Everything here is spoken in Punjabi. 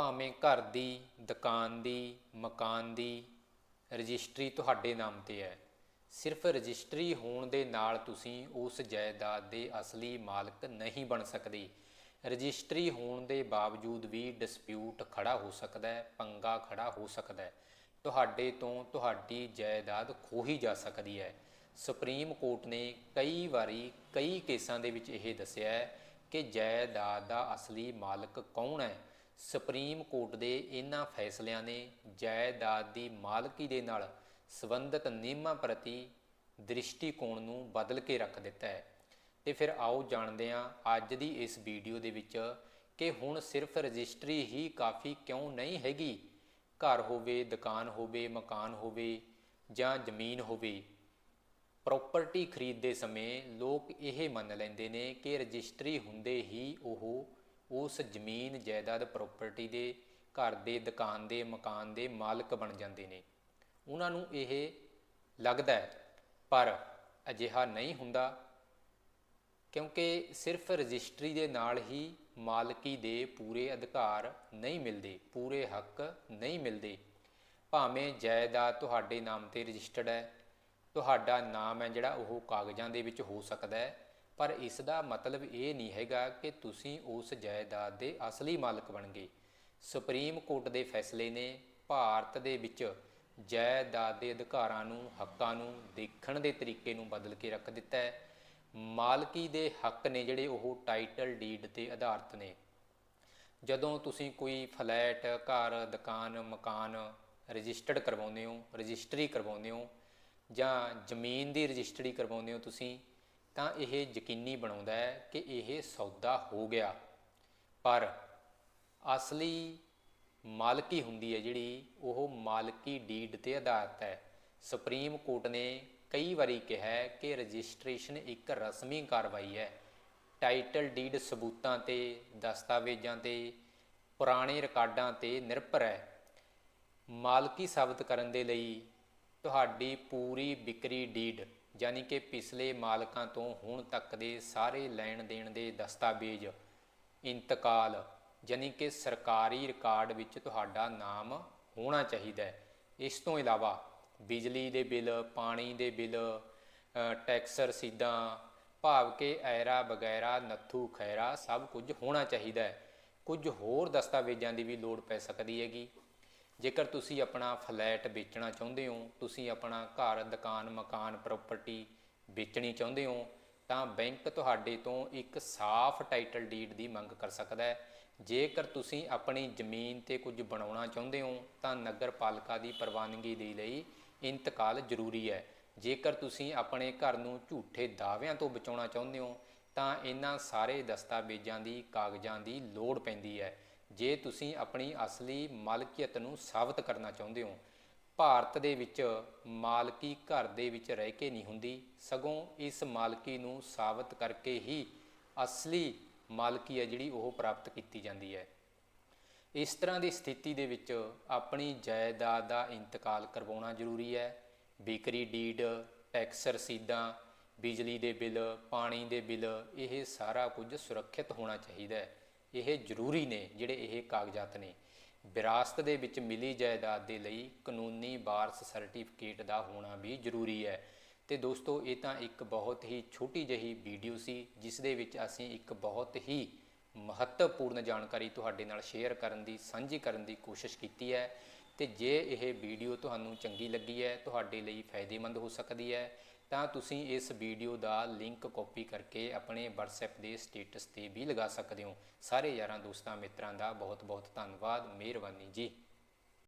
ਭਾਵੇਂ ਘਰ ਦੀ, ਦੁਕਾਨ ਦੀ, ਮਕਾਨ ਦੀ ਰਜਿਸਟਰੀ ਤੁਹਾਡੇ ਨਾਮ ਤੇ ਹੈ। ਸਿਰਫ ਰਜਿਸਟਰੀ ਹੋਣ ਦੇ ਨਾਲ ਤੁਸੀਂ ਉਸ ਜਾਇਦਾਦ ਦੇ ਅਸਲੀ ਮਾਲਕ ਨਹੀਂ ਬਣ ਸਕਦੇ। ਰਜਿਸਟਰੀ ਹੋਣ ਦੇ ਬਾਵਜੂਦ ਵੀ ਡਿਸਪਿਊਟ ਖੜਾ ਹੋ ਸਕਦਾ ਹੈ, ਪੰਗਾ ਖੜਾ ਹੋ ਸਕਦਾ ਹੈ। ਤੁਹਾਡੇ ਤੋਂ ਤੁਹਾਡੀ ਜਾਇਦਾਦ ਖੋਹੀ ਜਾ ਸਕਦੀ ਹੈ। ਸੁਪਰੀਮ ਕੋਰਟ ਨੇ ਕਈ ਵਾਰੀ ਕਈ ਕੇਸਾਂ ਦੇ ਵਿੱਚ ਇਹ ਦੱਸਿਆ ਹੈ ਕਿ ਜਾਇਦਾਦ ਦਾ ਅਸਲੀ ਮਾਲਕ ਕੌਣ ਹੈ? ਸੁਪਰੀਮ ਕੋਰਟ ਦੇ ਇਹਨਾਂ ਫੈਸਲਿਆਂ ਨੇ ਜਾਇਦਾਦ ਦੀ ਮਾਲਕੀ ਦੇ ਨਾਲ ਸੰਬੰਧਿਤ ਨਿਯਮਾਂ ਪ੍ਰਤੀ ਦ੍ਰਿਸ਼ਟੀਕੋਣ ਨੂੰ ਬਦਲ ਕੇ ਰੱਖ ਦਿੱਤਾ ਹੈ। ਤੇ ਫਿਰ ਆਓ ਜਾਣਦੇ ਹਾਂ ਅੱਜ ਦੀ ਇਸ ਵੀਡੀਓ ਦੇ ਵਿੱਚ ਕਿ ਹੁਣ ਸਿਰਫ ਰਜਿਸਟਰੀ ਹੀ ਕਾਫੀ ਕਿਉਂ ਨਹੀਂ ਹੈਗੀ? ਘਰ ਹੋਵੇ, ਦੁਕਾਨ ਹੋਵੇ, ਮਕਾਨ ਹੋਵੇ ਜਾਂ ਜ਼ਮੀਨ ਹੋਵੇ, ਪ੍ਰਾਪਰਟੀ ਖਰੀਦਦੇ ਸਮੇਂ ਲੋਕ ਇਹ ਮੰਨ ਲੈਂਦੇ ਨੇ ਕਿ ਰਜਿਸਟਰੀ ਹੁੰਦੇ ਹੀ ਉਹ ਉਸ ਜ਼ਮੀਨ ਜਾਇਦਾਦ ਪ੍ਰਾਪਰਟੀ ਦੇ ਘਰ ਦੇ, ਦੁਕਾਨ ਦੇ, ਮਕਾਨ ਦੇ ਮਾਲਕ ਬਣ ਜਾਂਦੇ ਨੇ। ਉਹਨਾਂ ਨੂੰ ਇਹ ਲੱਗਦਾ ਹੈ, ਪਰ ਅਜਿਹਾ ਨਹੀਂ ਹੁੰਦਾ, ਕਿਉਂਕਿ ਸਿਰਫ ਰਜਿਸਟਰੀ ਦੇ ਨਾਲ ਹੀ ਮਾਲਕੀ ਦੇ ਪੂਰੇ ਅਧਿਕਾਰ ਨਹੀਂ ਮਿਲਦੇ, ਪੂਰੇ ਹੱਕ ਨਹੀਂ ਮਿਲਦੇ। ਭਾਵੇਂ ਜਾਇਦਾਦ ਤੁਹਾਡੇ ਨਾਮ ਤੇ ਰਜਿਸਟਰਡ ਹੈ, ਤੁਹਾਡਾ ਨਾਮ ਹੈ ਜਿਹੜਾ ਉਹ ਕਾਗਜ਼ਾਂ ਦੇ ਵਿੱਚ ਹੋ ਸਕਦਾ ਹੈ ਪਰ ਇਸ ਦਾ ਮਤਲਬ ਇਹ ਨਹੀਂ ਹੈਗਾ ਕਿ ਤੁਸੀਂ ਉਸ ਜਾਇਦਾਦ ਦੇ ਅਸਲੀ ਮਾਲਕ ਬਣ ਗਏ। ਸੁਪਰੀਮ ਕੋਰਟ ਦੇ ਫੈਸਲੇ ਨੇ ਭਾਰਤ ਦੇ ਵਿੱਚ ਜਾਇਦਾਦ ਦੇ ਅਧਿਕਾਰਾਂ ਨੂੰ, ਹੱਕਾਂ ਨੂੰ ਦੇਖਣ ਦੇ ਤਰੀਕੇ ਨੂੰ ਬਦਲ ਕੇ ਰੱਖ ਦਿੱਤਾ ਹੈ। ਮਾਲਕੀ ਦੇ ਹੱਕ ਨੇ ਜਿਹੜੇ ਉਹ ਟਾਈਟਲ ਡੀਡ ਤੇ ਆਧਾਰਿਤ ਨੇ। ਜਦੋਂ ਤੁਸੀਂ ਕੋਈ ਫਲੈਟ, ਘਰ, ਦੁਕਾਨ, ਮਕਾਨ ਰਜਿਸਟਰਡ ਕਰਵਾਉਂਦੇ ਹੋ, ਰਜਿਸਟਰੀ ਕਰਵਾਉਂਦੇ ਹੋ ਜਾਂ ਜ਼ਮੀਨ ਦੀ ਰਜਿਸਟਰੀ ਕਰਵਾਉਂਦੇ ਹੋ ਤੁਸੀਂ ਤਾਂ ਇਹ ਯਕੀਨੀ ਬਣਾਉਂਦਾ ਹੈ ਕਿ ਇਹ ਸੌਦਾ ਹੋ ਗਿਆ। ਪਰ ਅਸਲੀ ਮਾਲਕੀ ਹੁੰਦੀ ਹੈ ਜਿਹੜੀ ਉਹ ਮਾਲਕੀ ਡੀਡ ਤੇ ਆਧਾਰਿਤ ਹੈ। ਸੁਪਰੀਮ ਕੋਰਟ ਨੇ ਕਈ ਵਾਰੀ ਕਿਹਾ ਕਿ ਰਜਿਸਟ੍ਰੇਸ਼ਨ ਇੱਕ ਰਸਮੀ ਕਾਰਵਾਈ ਹੈ। ਟਾਈਟਲ ਡੀਡ ਸਬੂਤਾਂ ਤੇ, ਦਸਤਾਵੇਜ਼ਾਂ ਤੇ, ਪੁਰਾਣੇ ਰਿਕਾਰਡਾਂ ਤੇ ਨਿਰਭਰ ਹੈ। ਮਾਲਕੀ ਸਾਬਤ ਕਰਨ ਦੇ ਲਈ ਤੁਹਾਡੀ ਪੂਰੀ ਵਿਕਰੀ ਡੀਡ। ਯਾਨੀ ਕਿ ਪਿਛਲੇ ਮਾਲਕਾਂ ਤੋਂ ਹੁਣ ਤੱਕ ਦੇ ਸਾਰੇ ਲੈਣ ਦੇਣ ਦੇ ਦਸਤਾਵੇਜ਼, ਇੰਤਕਾਲ, ਯਾਨੀ ਕਿ ਸਰਕਾਰੀ ਰਿਕਾਰਡ ਵਿੱਚ ਤੁਹਾਡਾ ਨਾਮ ਹੋਣਾ ਚਾਹੀਦਾ ਹੈ। ਇਸ ਤੋਂ ਇਲਾਵਾ ਬਿਜਲੀ ਦੇ ਬਿੱਲ, ਪਾਣੀ ਦੇ ਬਿੱਲ ਟੈਕਸ ਰਸੀਦਾਂ, ਭਾਵ ਕਿ ਐਰਾ ਵਗੈਰਾ, ਨੱਥੂ, ਖੈਰਾ ਸਭ ਕੁਝ ਹੋਣਾ ਚਾਹੀਦਾ ਹੈ। ਕੁਝ ਹੋਰ ਦਸਤਾਵੇਜ਼ਾਂ ਦੀ ਵੀ ਲੋੜ ਪੈ ਸਕਦੀ ਹੈਗੀ। ਜੇਕਰ ਤੁਸੀਂ ਆਪਣਾ ਫਲੈਟ ਵੇਚਣਾ ਚਾਹੁੰਦੇ ਹੋ, ਤੁਸੀਂ ਆਪਣਾ ਘਰ, ਦੁਕਾਨ, ਮਕਾਨ ਪ੍ਰਾਪਰਟੀ ਵੇਚਣੀ ਚਾਹੁੰਦੇ ਹੋ, ਤਾਂ ਬੈਂਕ ਤੁਹਾਡੇ ਤੋਂ ਇੱਕ ਸਾਫ਼ ਟਾਈਟਲ ਡੀਡ ਦੀ ਮੰਗ ਕਰ ਸਕਦਾ ਹੈ। ਜੇਕਰ ਤੁਸੀਂ ਆਪਣੀ ਜ਼ਮੀਨ ਤੇ ਕੁਝ ਬਣਾਉਣਾ ਚਾਹੁੰਦੇ ਹੋ, ਤਾਂ ਨਗਰ ਪਾਲਿਕਾ ਦੀ ਪ੍ਰਵਾਨਗੀ ਦੇ ਲਈ ਇੰਤਕਾਲ ਜ਼ਰੂਰੀ ਹੈ। ਜੇਕਰ ਤੁਸੀਂ ਆਪਣੇ ਘਰ ਨੂੰ ਝੂਠੇ ਦਾਅਵਿਆਂ ਤੋਂ ਬਚਾਉਣਾ ਚਾਹੁੰਦੇ ਹੋ, ਤਾਂ ਇਹਨਾਂ ਸਾਰੇ ਦਸਤਾਵੇਜ਼ਾਂ ਦੀ ਕਾਗਜ਼ਾਂ ਦੀ ਲੋੜ ਪੈਂਦੀ ਹੈ। ਜੇ ਤੁਸੀਂ ਆਪਣੀ ਅਸਲੀ ਮਾਲਕੀਅਤ ਨੂੰ ਸਾਬਤ ਕਰਨਾ ਚਾਹੁੰਦੇ ਹੋ, ਭਾਰਤ ਦੇ ਵਿੱਚ ਮਾਲਕੀ ਘਰ ਦੇ ਵਿੱਚ ਰਹਿ ਕੇ ਨਹੀਂ ਹੁੰਦੀ, ਸਗੋਂ ਇਸ ਮਾਲਕੀ ਨੂੰ ਸਾਬਤ ਕਰਕੇ ਹੀ ਅਸਲੀ ਮਾਲਕੀ ਹੈ ਜਿਹੜੀ ਉਹ ਪ੍ਰਾਪਤ ਕੀਤੀ ਜਾਂਦੀ ਹੈ। ਇਸ ਤਰ੍ਹਾਂ ਦੀ ਸਥਿਤੀ ਦੇ ਵਿੱਚ ਆਪਣੀ ਜਾਇਦਾਦ ਦਾ ਇੰਤਕਾਲ ਕਰਵਾਉਣਾ ਜ਼ਰੂਰੀ ਹੈ। ਵਿਕਰੀ ਡੀਡ, ਟੈਕਸ ਰਸੀਦਾਂ, ਬਿਜਲੀ ਦੇ ਬਿੱਲ, ਪਾਣੀ ਦੇ ਬਿੱਲ, ਇਹ ਸਾਰਾ ਕੁਝ ਸੁਰੱਖਿਅਤ ਹੋਣਾ ਚਾਹੀਦਾ ਹੈ। ਇਹ ਜ਼ਰੂਰੀ ਨੇ ਜਿਹੜੇ ਇਹ ਕਾਗਜ਼ਾਤ ਨੇ। ਵਿਰਾਸਤ ਦੇ ਵਿੱਚ ਮਿਲੀ ਜਾਇਦਾਦ ਦੇ ਲਈ ਕਾਨੂੰਨੀ ਵਾਰਸ ਸਰਟੀਫਿਕੇਟ ਦਾ ਹੋਣਾ ਵੀ ਜ਼ਰੂਰੀ ਹੈ। ਤੇ ਦੋਸਤੋ, ਇਹ ਤਾਂ ਇੱਕ ਬਹੁਤ ਹੀ ਛੋਟੀ ਜਿਹੀ ਵੀਡੀਓ ਸੀ, ਜਿਸ ਦੇ ਵਿੱਚ ਅਸੀਂ ਇੱਕ ਬਹੁਤ ਹੀ ਮਹੱਤਵਪੂਰਨ ਜਾਣਕਾਰੀ ਤੁਹਾਡੇ ਨਾਲ ਸ਼ੇਅਰ ਕਰਨ ਦੀ, ਸਾਂਝੀ ਕਰਨ ਦੀ ਕੋਸ਼ਿਸ਼ ਕੀਤੀ ਹੈ। ਤੇ ਜੇ ਇਹ ਵੀਡੀਓ ਤੁਹਾਨੂੰ ਚੰਗੀ ਲੱਗੀ ਹੈ, ਤੁਹਾਡੇ ਲਈ ਫਾਇਦੇਮੰਦ ਹੋ ਸਕਦੀ ਹੈ। ਤਾਂ ਤੁਸੀਂ ਇਸ ਵੀਡੀਓ ਦਾ ਲਿੰਕ ਕਾਪੀ ਕਰਕੇ ਆਪਣੇ WhatsApp ਦੇ ਸਟੇਟਸ ਤੇ ਵੀ ਲਗਾ ਸਕਦੇ ਹੋ। ਸਾਰੇ ਯਾਰਾਂ, ਦੋਸਤਾਂ, ਮਿੱਤਰਾਂ ਦਾ ਬਹੁਤ ਬਹੁਤ ਧੰਨਵਾਦ, ਮਿਹਰਬਾਨੀ ਜੀ।